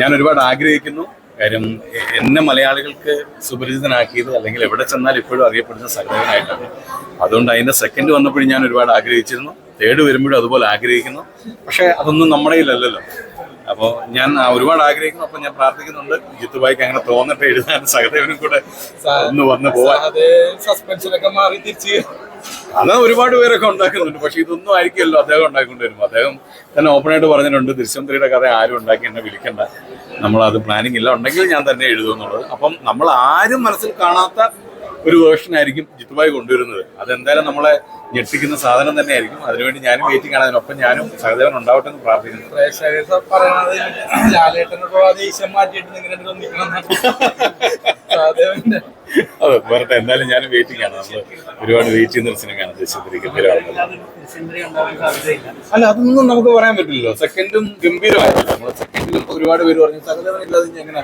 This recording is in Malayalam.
ഞാൻ ഒരുപാട് ആഗ്രഹിക്കുന്നു. കാര്യം എന്നെ മലയാളികൾക്ക് സുപരിചിതനാക്കിയത് അല്ലെങ്കിൽ എവിടെ ചെന്നാൽ ഇപ്പോഴും അറിയപ്പെടുന്ന സംഘടനയായിട്ടാണ് അതുകൊണ്ട് അതിന്റെ സെക്കൻഡ് വന്നപ്പോഴും ഞാൻ ഒരുപാട് ആഗ്രഹിച്ചിരുന്നു. തേർഡ് വരുമ്പോഴും അതുപോലെ ആഗ്രഹിക്കുന്നു. പക്ഷേ അതൊന്നും നമ്മുടെ കയ്യിലല്ലല്ലോ. അപ്പോൾ ഞാൻ ഒരുപാട് ആഗ്രഹിക്കുന്നു. അപ്പോൾ ഞാൻ പ്രാർത്ഥിക്കുന്നുണ്ട്. ജിത്തു ബായിക്ക് അങ്ങനെ തോന്നട്ടെ എഴുതാൻ. സഹദേവനും കൂടെ ഒന്ന് വന്ന് പോവാൻ. സസ്പെൻഷനൊക്കെ മാറി തിരിച്ച്. അത് ഒരുപാട് പേരൊക്കെ ഉണ്ടാക്കുന്നുണ്ട്. പക്ഷെ ഇതൊന്നും ആയിരിക്കുമല്ലോ അദ്ദേഹം ഉണ്ടാക്കിക്കൊണ്ട് വരുമ്പോൾ അദ്ദേഹം തന്നെ ഓപ്പണായിട്ട് പറഞ്ഞിട്ടുണ്ട് ദൃശ്യന്ത്രിയുടെ കഥ ആരും ഉണ്ടാക്കി എന്നെ വിളിക്കണ്ട. നമ്മൾ അത് പ്ലാനിങ് ഇല്ല. ഉണ്ടെങ്കിൽ ഞാൻ തന്നെ എഴുതുമെന്നുള്ളത് അപ്പം നമ്മൾ ആരും മനസ്സിൽ കാണാത്ത ഒരു വേർഷൻ ആയിരിക്കും ജിത്തുബായി കൊണ്ടുവരുന്നത്. അതെന്തായാലും നമ്മളെ ഞെട്ടിക്കുന്ന സാധനം തന്നെ ആയിരിക്കും അതിനുവേണ്ടി ഞാനും വെയിറ്റിംഗ് ആണ്. അതിനൊപ്പം ഞാനും സഹദേവൻ ഉണ്ടാവട്ടെ എന്ന് പ്രാർത്ഥിക്കുന്നു. അതെ വരട്ടെ. എന്തായാലും ഞാനും വെയിറ്റിംഗ് ആണ്. നമ്മൾ ഒരുപാട് വെയിറ്റ് ചെയ്യുന്ന ഒരു സിനിമയാണ് ഉദ്ദേശിച്ചിരിക്കുന്നത് അല്ല അതൊന്നും നമുക്ക് പറയാൻ പറ്റില്ലല്ലോ. സെക്കൻഡും ഗംഭീരമായിട്ടില്ല. നമ്മൾ സെക്കൻഡിലും ഒരുപാട് പേര് പറഞ്ഞു സഹദേവൻ ഇല്ലാതെ എങ്ങനെ